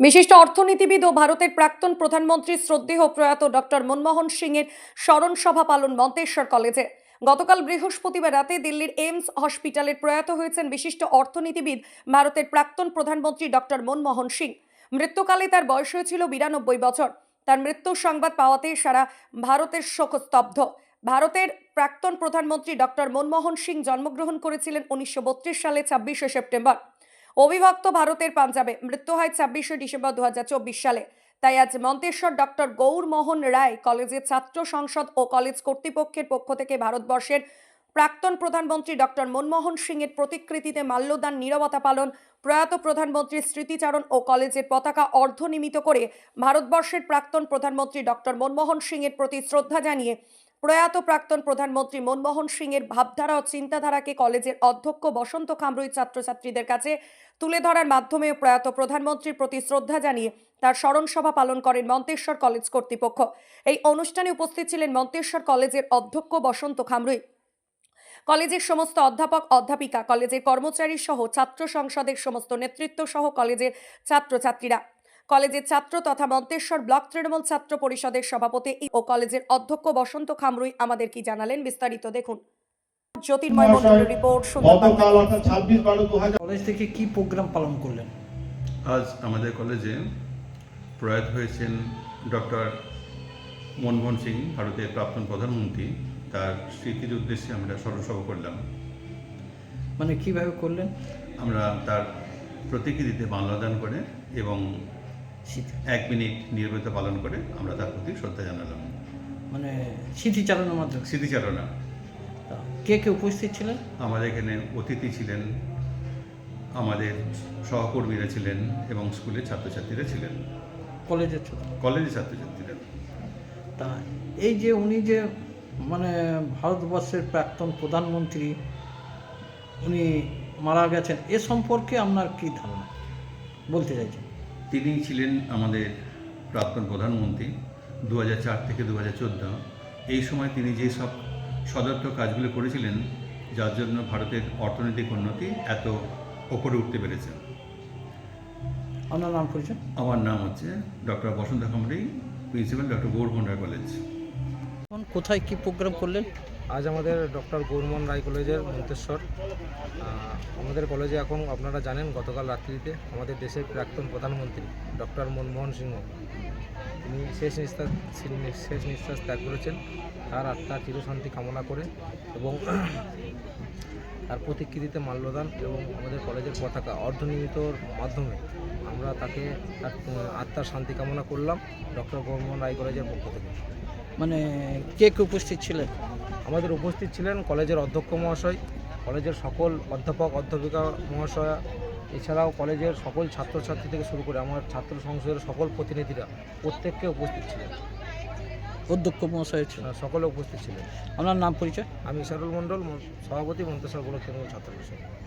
বিশিষ্ট অর্থনীতিবিদ ও ভারতের প্রাক্তন প্রধানমন্ত্রী শ্রদ্ধেয় প্রয়াত ডক্টর মনমোহন সিং এর স্মরণ সভা পালন মন্তেশ্বর কলেজে। গতকাল বৃহস্পতিবার রাতে দিল্লির এইমস হসপিটালের প্রয়াত হয়েছেন বিশিষ্ট অর্থনীতিবিদ ভারতের প্রাক্তন প্রধানমন্ত্রী ডক্টর মনমোহন সিং। মৃত্যুকালে তার বয়স হয়েছিল বিরানব্বই বছর। তার মৃত্যুর সংবাদ পাওয়াতে সারা ভারতের শোকস্তব্ধ ভারতের প্রাক্তন প্রধানমন্ত্রী ডক্টর মনমোহন সিং জন্মগ্রহণ করেছিলেন উনিশশো বত্রিশ সালে ছাব্বিশে সেপ্টেম্বর। অবিভক্ত ভারতের পাঞ্জাবে মৃত্যু হয় ছাব্বিশে ডিসেম্বর দুহাজার চব্বিশ সালে। তাই আজ মন্তেশ্বর ডক্টর গৌরমোহন রায় কলেজের ছাত্র সংসদ ও কলেজ কর্তৃপক্ষের পক্ষ থেকে ভারতবর্ষের প্রাক্তন প্রধানমন্ত্রী ডক্টর মনমোহন সিং এর প্রতিকৃতিতে মাল্যদান, নীরবতা পালন, প্রয়াত প্রধানমন্ত্রীর স্মৃতিচারণ ও কলেজের পতাকা অর্ধনিমিত করে ভারতবর্ষের প্রাক্তন প্রধানমন্ত্রী ডক্টর মনমোহন সিং এর প্রতি শ্রদ্ধা জানিয়ে প্রয়াত প্রাক্তন প্রধানমন্ত্রী মনমোহন সিং এর ভাবধারা ও চিন্তাধারাকে কলেজের অধ্যক্ষ বসন্ত খামরুই ছাত্রছাত্রীদের কাছে তুলে ধরার মাধ্যমেও প্রয়াত প্রধানমন্ত্রীর প্রতি শ্রদ্ধা জানিয়ে তার স্মরণ সভা পালন করেন মন্তেশ্বর কলেজ কর্তৃপক্ষ। এই অনুষ্ঠানে উপস্থিত ছিলেন মন্তেশ্বর কলেজের অধ্যক্ষ বসন্ত খামরুই। কলেজের সমস্ত অধ্যাপক, অধ্যাপিকা, কলেজের কর্মচারী সহ ছাত্র সংসদের সমস্ত নেতৃত্ব সহ কলেজের ছাত্রছাত্রীরা। কলেজের ছাত্র তথা মন্তেশ্বর ব্লক তৃণমূল ছাত্র পরিষদের সভাপতি ও কলেজের অধ্যক্ষ বসন্ত খামরুই আমাদের কি জানালেন বিস্তারিত দেখুন। জ্যোতির্ময় মন্ডলের রিপোর্ট সুন্দরবন গতকাল অর্থাৎ ছাব্বিশ বারো দু হাজার কলেজ থেকে কি প্রোগ্রাম পালন করলেন? আজ আমাদের কলেজে প্রয়াত হয়েছেন ডক্টর মনমোহন সিং ভারতের প্রাক্তন প্রধানমন্ত্রী। তার স্মৃতির উদ্দেশ্যে আমরা স্মরণসভা করলাম। মানে কীভাবে করলেন? আমরা তার প্রতিকৃতিতে মাল্যদান করে এবং এক মিনিট নির্বিত পালন করে আমরা তার প্রতি শ্রদ্ধা জানালাম। মানে স্মৃতিচারণের মাধ্যমে। স্মৃতিচারণা কে কে উপস্থিত ছিলেন? আমাদের এখানে অতিথি ছিলেন আমাদের সহকর্মীরা ছিলেন এবং স্কুলের ছাত্রছাত্রীরা ছিলেন। কলেজের ছাত্র। কলেজের ছাত্রছাত্রীরা। তা এই যে উনি যে মানে ভারতবর্ষের প্রাক্তন প্রধানমন্ত্রী উনি মারা গেছেন এ সম্পর্কে আপনার কি ধারণা? বলতে চাইছেন। তিনি ছিলেন আমাদের প্রাক্তন প্রধানমন্ত্রী দু চার থেকে দু হাজার চোদ্দ। এই সময় তিনি যে সব সদর্থ কাজগুলো করেছিলেন যার জন্য ভারতের অর্থনৈতিক উন্নতি এত ওপরে উঠতে পেরেছে। আপনার নাম পরিচয়? আমার নাম হচ্ছে doctor Basanta Khamari principal doctor গৌরভন্ডার college. কোথায় কি প্রোগ্রাম করলেন? আজ আমাদের ডক্টর গৌরমোহন রায় কলেজের মন্তেশ্বর। আমাদের কলেজে এখন আপনারা জানেন গতকাল রাত্রিতে আমাদের দেশের প্রাক্তন প্রধানমন্ত্রী ডক্টর মনমোহন সিংহ। তিনি শেষ নিঃশ্বাস শেষ নিঃশ্বাস ত্যাগ করেছেন। তার আত্মার চিরশান্তি কামনা করে এবং তার প্রতিকৃতিতে মাল্যদান এবং আমাদের কলেজের পতাকা অর্ধনির্মিতর মাধ্যমে আমরা তাকে, তার আত্মার শান্তি কামনা করলাম ডক্টর গৌরমোহন রায় কলেজের পক্ষ থেকে। মানে কে কে উপস্থিত ছিলেন? আমাদের উপস্থিত ছিলেন কলেজের অধ্যক্ষ মহাশয় কলেজের সকল অধ্যাপক অধ্যাপিকা মহাশয়া এছাড়াও কলেজের সকল ছাত্রছাত্রী থেকে শুরু করে আমার ছাত্র সংসদের সকল প্রতিনিধিরা প্রত্যেককে উপস্থিত ছিলেন। অধ্যক্ষ মহাশয় ছিলেন? আহ, সকলে উপস্থিত ছিলেন। আপনার নাম পরিচয়? আমি ইশারুল মণ্ডল সভাপতি ব্লক তৃণমূল ছাত্র পরিষদ।